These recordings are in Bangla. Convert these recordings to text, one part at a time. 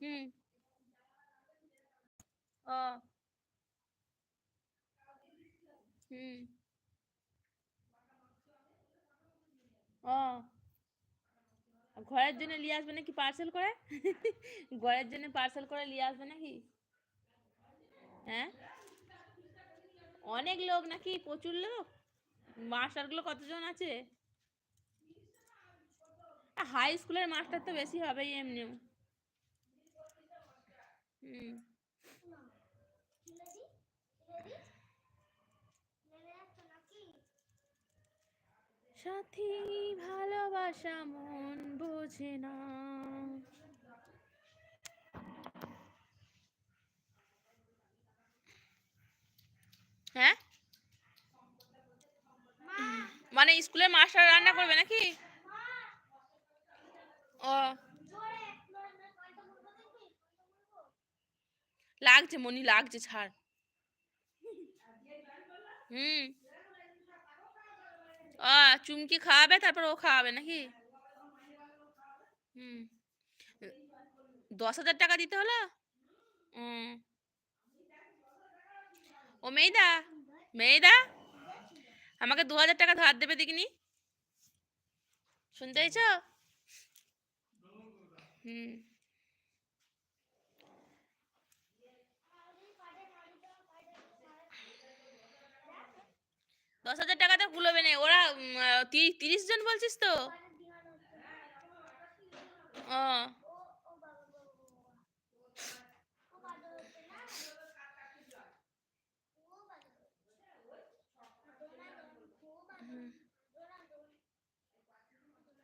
হুম। হুম। ঘরের জন্য নিয়ে আসবে নাকি পার্সেল করে? ঘরের জন্য পার্সেল করে নিয়ে আসবে নাকি? হ্যাঁ? অনেক লোক নাকি, প্রচুর লোক? মাস্টারগুলো কতজন আছে? হাই স্কুলের মাস্টার তো বেশি হবেই এমনিও। হুম। সাথী ভালোবাসা মন বোঝে না। হ্যাঁ? মানে স্কুলের মাস্টার রান্না করবে নাকি? ও। লাগছে, মনি, লাগছে, ছাড়। হুম। ও চুমকি খাওয়াবে, তারপর ও খাওয়াবে নাকি? হুম। দশ হাজার টাকা দিতে হলো? হুম ও মেয়েদা মেয়েদা, আমাকে দু হাজার টাকা ধার দেবে দেখিনি। শুনতে হুম। দশ হাজার টাকা তো কুলোবে না। ওরা তিরিশ জন বলছিস তো? ও।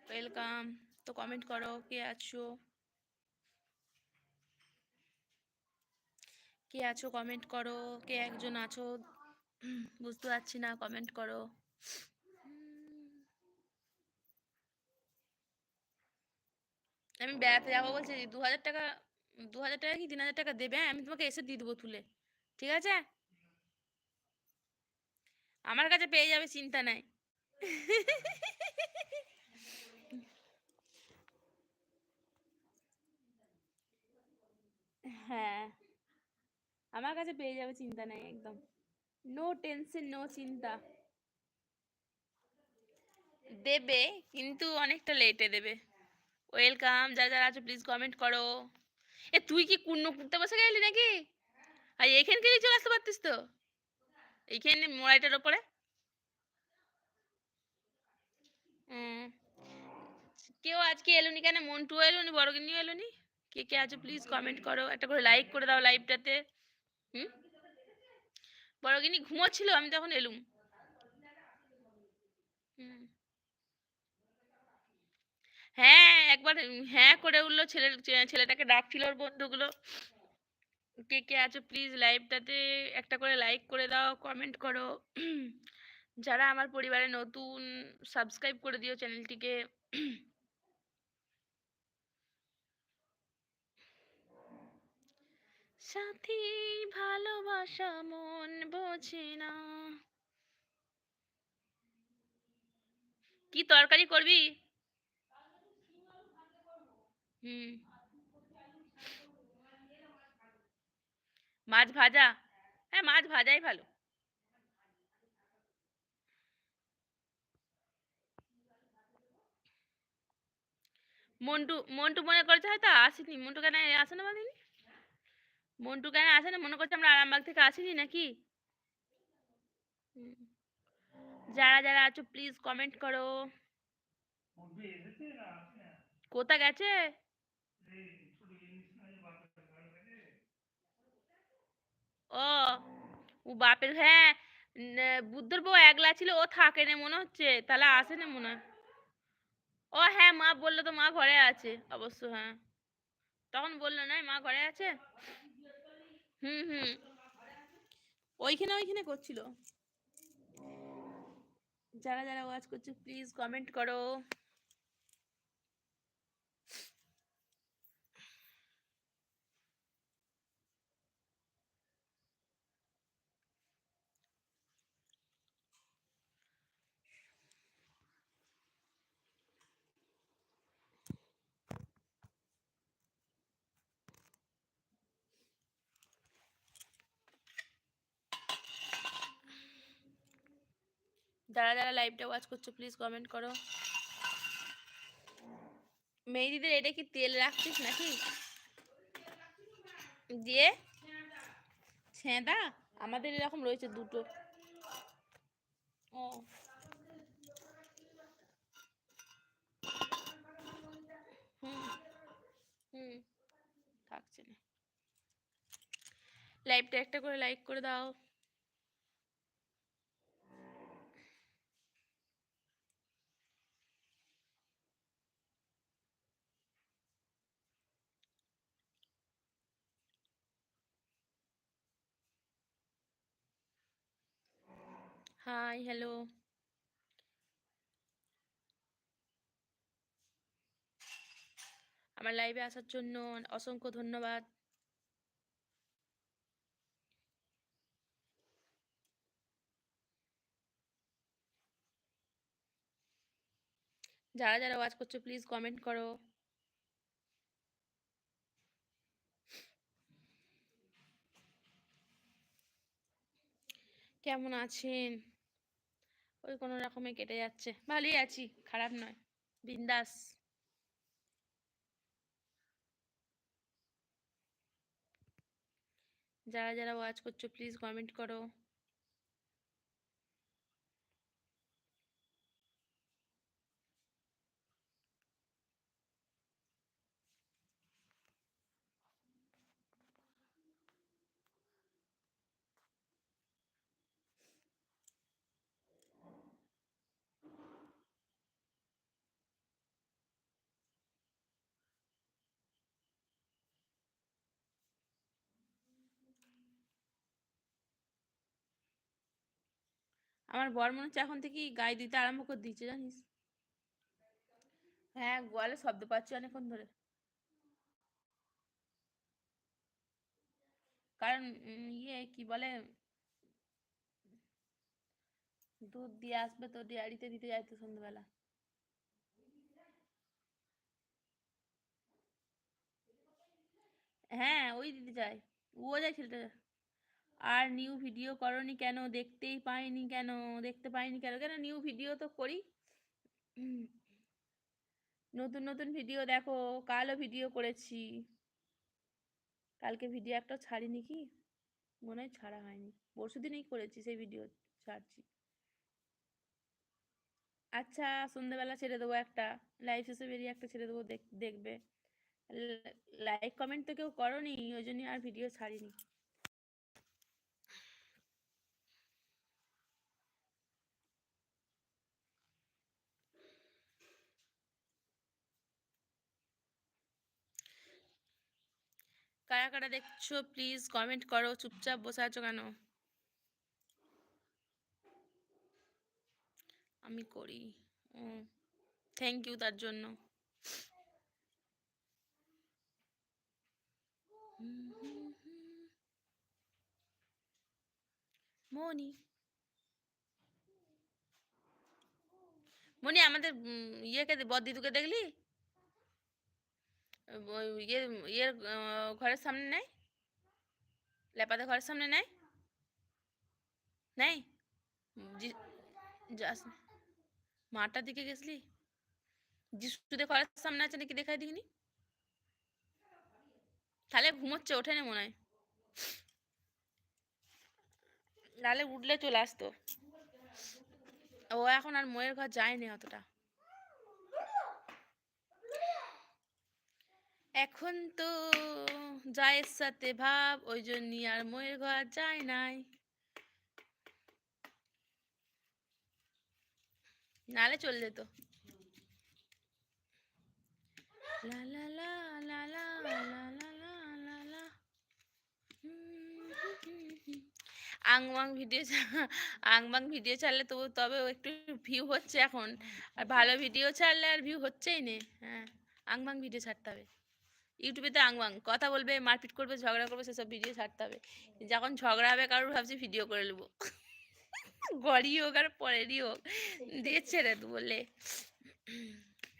ওয়েলকাম। তো কমেন্ট করো, কে আছো? কে আছো? কমেন্ট করো। কে একজন আছো? বুঝতে পারছি না কমেন্ট করো। আমি বেড়াতে যাব বলছি দু হাজার টাকা দু হাজার টাকা কি তিন হাজার টাকা দেবে? আমি তোমাকে এসে দিয়ে দেবো তুলে, ঠিক আছে? আমার কাছে পেয়ে যাবে, চিন্তা নাই। হ্যাঁ আমার কাছে পেয়ে যাবে, চিন্তা নাই, একদম। নো টেনশন নো চিন্তা। দেবে, কিন্তু অনেকটা লেটে দেবে। ওয়েলকাম যারা যারা আছো প্লিজ কমেন্ট করো। এ, তুই কি কুন্ন কুর্তে বসে গেলি নাকি? আর এখান থেকে চলে আসতে পারতিস তো? এইখানে মোড়াইটার ওপরে। কেউ আজকে এলোনি কেন? মন্টু এলোনি বড়গিনিও এলোনি? কে কে আছো প্লিজ কমেন্ট করো। একটা করে লাইক করে দাও লাইভটাতে হুম? বড়গিনি ঘুমোচ্ছিল, আমি তখন এলুম। হ্যাঁ একবার হ্যাঁ করে উঠল ছেলে ছেলেটাকে ডাকছিল ওর বন্ধুগুলো। কে কে আছো প্লিজ লাইভটাতে একটা করে লাইক করে দাও কমেন্ট করো। যারা আমার পরিবারে নতুন সাবস্ক্রাইব করে দিও চ্যানেলটিকে সাথী ভালোবাসা মন বোঝে না। কি তরকারি করবি? হুম। মাছ ভাজা? হ্যাঁ মাছ ভাজাই ভালো। মন্টু মন্টু মনে করছে হয়তো আসেনি। মন্টু কেন আসে না বলিনি? মন্টু কেন আসে না? মনে করছে আমরা আরামবাগ থেকে আসিনি নাকি? যারা যারা আছো প্লিজ কমেন্ট করো। কোথা গেছে? ও ও বাপের হ্যাঁ বুদ্ধর বউ একলা ছিল, ও থাকে না মনে হচ্ছে, তাহলে আসে না মনে হয়। ও হ্যাঁ মা বলল তো মা ঘরে আছে, অবশ্য হ্যাঁ। তখন বলল না মা ঘরে আছে? হুম হুম। ওইখানে ওইখানে করছিল। যারা যারা ওয়াচ করছ প্লিজ কমেন্ট করো। যারা যারা লাইভটা ওয়াচ করছ প্লিজ কমেন্ট করো। মেহেদিদের এটা কি তেল রাখছিস নাকি? দিয়ে? ছেঁদা? আমাদের এরকম রয়েছে দুটো। ও। হুম হুম, থাকছে না। লাইভটা একটা করে লাইক করে দাও। হাই হ্যালো আমার লাইভে আসার জন্য অসংখ্য ধন্যবাদ। যারা যারা ওয়াচ করছ প্লিজ কমেন্ট করো। কেমন আছেন? ওই কোনো রকমে কেটে যাচ্ছে। ভালোই আছি, খারাপ নয়। বিন্দাস। যারা যারা ওয়াচ করছ প্লিজ কমেন্ট করো। আমার বর মনে হচ্ছে এখন থেকেই গায়ে দিতে আরম্ভ করে দিয়েছে, জানিস? হ্যাঁ গোয়ালে শব্দ পাচ্ছি অনেকক্ষণ ধরে। কারণ ইয়ে কি বলে? দুধ দিয়ে আসবে তো, ডেয়ারিতে দিতে যাইতো সন্ধ্যেবেলা। হ্যাঁ ওই দিতে যায় ও যায় ছেলেটা। আর নিউ ভিডিও করনি কেন? দেখতেই পাইনি কেন? দেখতে পাইনি কেন? কেন? নিউ ভিডিও তো করি। নতুন নতুন ভিডিও দেখো। কালও ভিডিও করেছি। কালকে ভিডিও একটা ছাড়িনি কি? মনে হয় ছাড়া হয়নি। পরশু দিনই করেছি সেই ভিডিও ছাড়ছি। আচ্ছা সন্ধ্যেবেলা ছেড়ে দেবো একটা। লাইভ শেষে বেরিয়ে একটা ছেড়ে দেবো দেখ- দেখবে। লাইক কমেন্ট তো কেউ করনি, ওই জন্যই আর ভিডিও ছাড়িনি। কারা কারা দেখছ? প্লিজ কমেন্ট করো, চুপচাপ বসে আছো কেন? আমি করি। ও থ্যাংক ইউ তার জন্য। মনি। মনি আমাদের ইয়েকে বড়দিদুকে দেখলি? ইয়ে ইয়ের ঘরের সামনে নেই লেপাদের ঘরের সামনে নেই নেই। মাটার দিকে গেছলি যিশুদের ঘরের সামনে আছে নাকি দেখাই দিইনি তাহলে ঘুমোচ্ছে ওঠে না মনে হয় নাহলে উঠলে চলে আসতো ও এখন আর ময়ের ঘর যায়নি অতটা এখন তো জায়ের সাথে ভাব ওই জন্যই আর ময়ের ঘর যায় নাই নালে চলে যেত লা লা লা লা লা লা লা লা লা ভিডিও আংবাং ভিডিও ছাড়লে তবু তবে একটু ভিউ হচ্ছে এখন আর ভালো ভিডিও ছাড়লে আর ভিউ হচ্ছেই নে হ্যাঁ আংবাং ভিডিও ছাড়তে হবে ইউটিউবে তো আংবাং কথা বলবে মারপিট করবে ঝগড়া করবে সেসব ভিডিও ছাড়তে হবে। যখন ঝগড়া হবে কারোর ভাবছি ভিডিও করে নেব। গড়ি হোক আর পরেরই হোক দিয়ে ছেড়ে বললে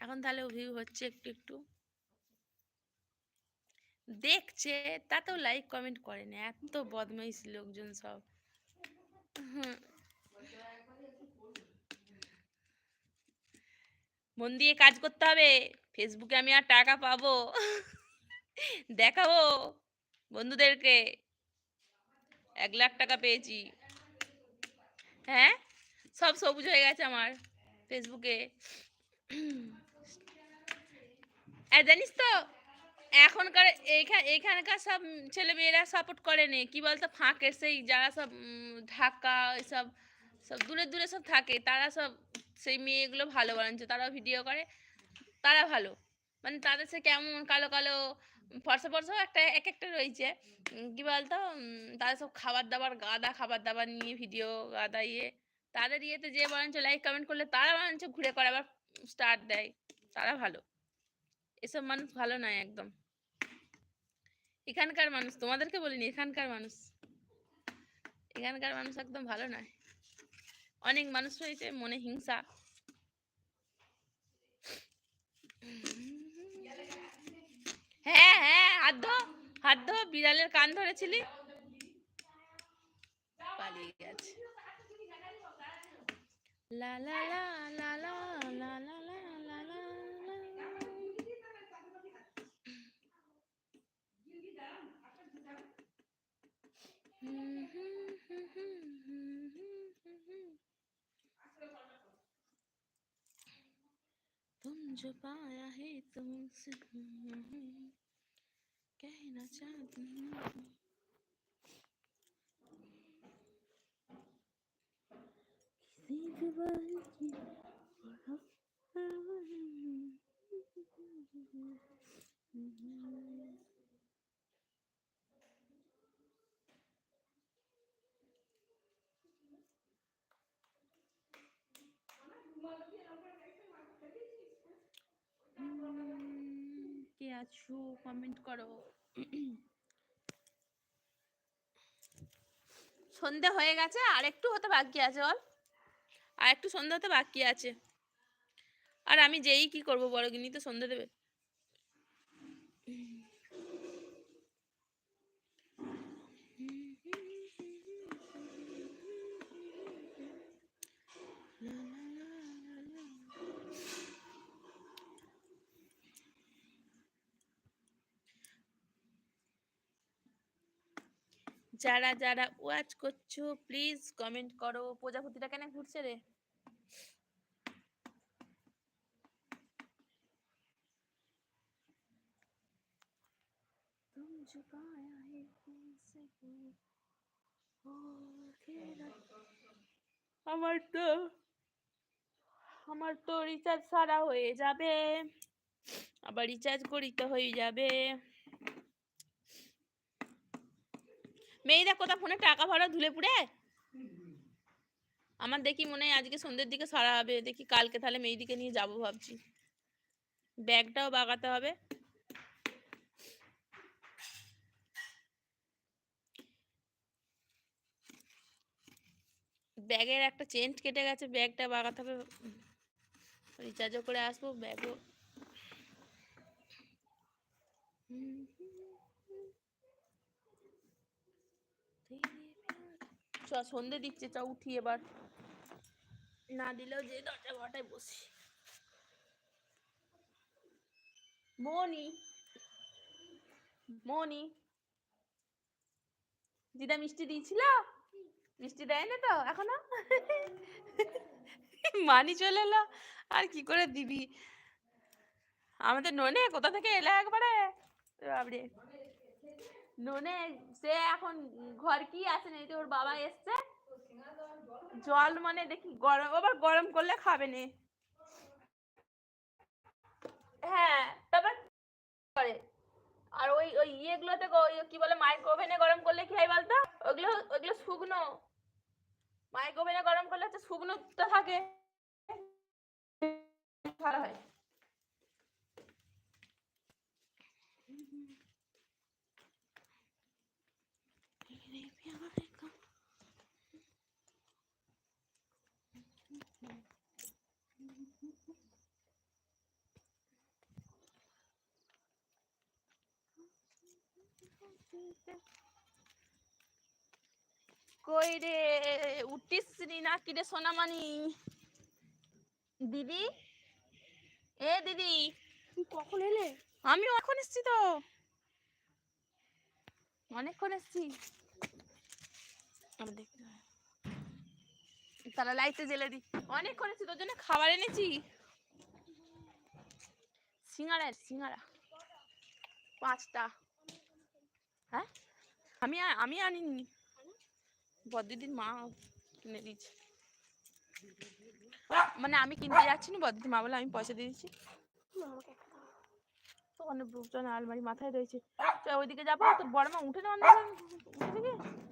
এখন তাহলে ভিউ হচ্ছে একটু একটু। দেখছে তাতেও লাইক কমেন্ট করে না এত বদমাইশ লোকজন সব। হুম। মন দিয়ে কাজ করতে হবে ফেসবুকে আমি আর টাকা পাবো। দেখাবো। বন্ধুদেরকে। এক লাখ টাকা পেয়েছি। হ্যাঁ? সব সবুজ হয়ে গেছে আমার ফেসবুকে। আর জানিস তো, এখনকার এইখান এইখানকার সব ছেলে মেয়েরা সাপোর্ট করেনি কি বলতো, ফাঁকের সেই যারা সব ঢাকা, এসব, সব দূরে দূরে সব থাকে, তারা সব সেই মেয়েগুলো ভালো বানাচ্ছে তারাও ভিডিও করে। তারা ভালো। মানে তাদের সে কেমন কালো কালো ফর্সা ফর্সাও একটা এক একটা রয়েছে কি বলতো? তাদের সব খাবার দাবার গাদা খাবার দাবার নিয়ে ভিডিও গাদা ইয়ে। তাদের ইয়েতে যে বরঞ্চ লাইক কমেন্ট করলে তারা বরঞ্চ ঘুরে করে, আবার স্টার্ট দেয়। তারা ভালো। এসব মানুষ ভালো নয় একদম। এখানকার মানুষ, তোমাদেরকে বলিনি, এখানকার মানুষ। এখানকার মানুষ একদম ভালো নয়। অনেক মানুষ রয়েছে, মনে হিংসা। হ্যাঁ হ্যাঁ হাত ধো হাত ধো বিড়ালের কান ধরেছিলি পালিয়ে গেছে লা লা লা লা লা লা লা লা লা লা লা। तुम जो पाया है तुमसे। कहना चाहती हूँ। किसी बारे की কে আছো কমেন্ট করো। সন্ধে হয়ে গেছে, আর একটু হতে বাকি আছে, বল। আর একটু সন্ধে হতে বাকি আছে। আর আমি যেই কি করব বড় গিনি তো সন্ধে দেবে। যারা যারা ওয়াচ করছো প্লিজ কমেন্ট করো প্রজাপতিটা কেন ঘুরছে রে तुम जो पाया है तुमसे वो खेला আমার তো আমার তো রিচার্জ সারা হয়ে যাবে আবার রিচার্জ করিতে হয়ে যাবে মেয়েরা কোথা ফোনে টাকা ভরা ধুলে পুড়ে। আমার দেখি মনে হয় আজকে সন্ধ্যের দিকে সারা হবে, দেখি কালকে তাহলে মেয়েদিকে নিয়ে যাব ভাবছি। ব্যাগটাও বাগাতে হবে। ব্যাগের একটা চেন কেটে গেছে, ব্যাগটা বাগাতে হবে। রিচার্জও করে আসব, ব্যাগও। চ সন্ধে দিচ্ছে চ উঠি এবার। না দিলেও যে দরজা ঘটায় বসি। মনি মনি দিদা মিষ্টি দিয়েছিল? মিষ্টি দেয় না তো এখনও? মানি চলে এলো আর কি করে দিবি? আমাদের ননে কোথা থেকে এলো একবারে? বাবরে ননে, সে এখন ঘর কি আছে না ওর বাবা এসছে। জল মানে দেখি গরম আবার গরম করলে খাবে নে। হ্যাঁ তারপর করে। আর ওই ওই ইয়েগুলোতে কি বলে মাইক্রো ওভেনে গরম করলে কি হয় বলতো? ওগুলো ওগুলো শুকনো। মাইক্রো ওভেনে গরম করলে হচ্ছে শুকনোটা থাকে। ভালো হয়। কই রে? উঠিস নি না কি রে সোনামানি দিদি? এ দিদি? কখন এলে? আমি এখন এসছি তো। অনেকক্ষণ এসছি। তাহলে লাইটটা জেলে দি। অনেকক্ষণ এসছি তোর জন্য খাবার এনেছি। সিঙ্গারা সিঙ্গারা। পাঁচটা। হ্যাঁ? আমি আমি আনিনি। বদিদির মা কিনে দিয়েছে। মানে আমি কিনতে যাচ্ছি না বদিদির মা বলে আমি পয়সা দিয়ে দিচ্ছি। বুকজন আলমারি মাথায় রয়েছে। তো ওইদিকে যাব তোর বড় মা উঠে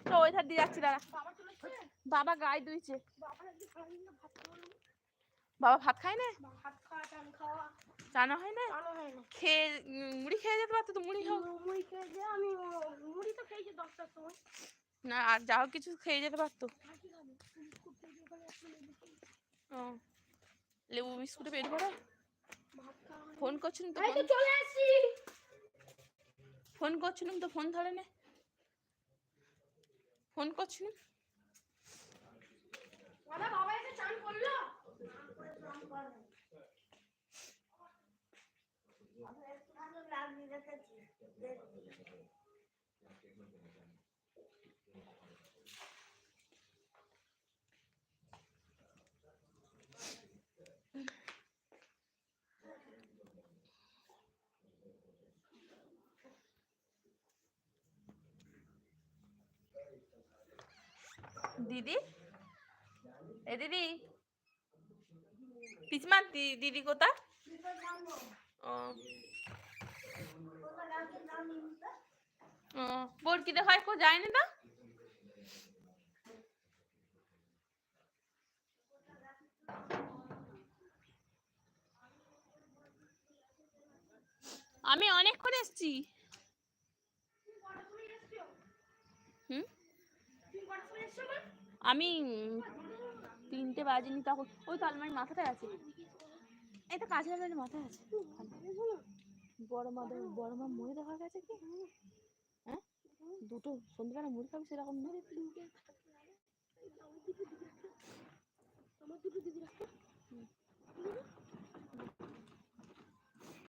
তো ওই ধার দিয়ে যাচ্ছি দাঁড়া। বাবা গায়ে দুইছে। বাবা ভাত খায় না? ভাত খাওয়া টান খাওয়া। জানা হয় না? হয় না। খেয়ে মুড়ি খেয়ে যেতে পারতো তো মুড়ি খাও। মুড়ি খেয়ে আমি মুড়ি তো খেয়েছি দশটার সময়। না আর যা হোক কিছু খেয়ে যেতে পারতো। লেবু ও লেবু বিস্কুটে পেট ভরা। ফোন করছিলাম তো চলে আসছি। ফোন করছিলাম তো ফোন ধরে নে। ফোন করছিলাম। বাবা এসে চান করল চান করে স্নান করে। বাবা একটু ভালো লাগিয়ে রেখেছি। দিদি? এ দিদি? পিসমা দিদি কোথা ও। ও বড়কি দেখায় কো যায় না আমি অনেকক্ষণ এসছি? হুম? আমি তিনটে বাজিনি তখন ওই তো আলমারির মাথাটায় আছে এই তো কাছের আলমারির মাথায় আছে বড় মা বড় মা মুড়ি দেখা গেছে কি হ্যাঁ দুটো সন্ধ্যাবেলা মুড়ি খাবি সেরকম রাখো। আমার দুটো দিদি রাখো।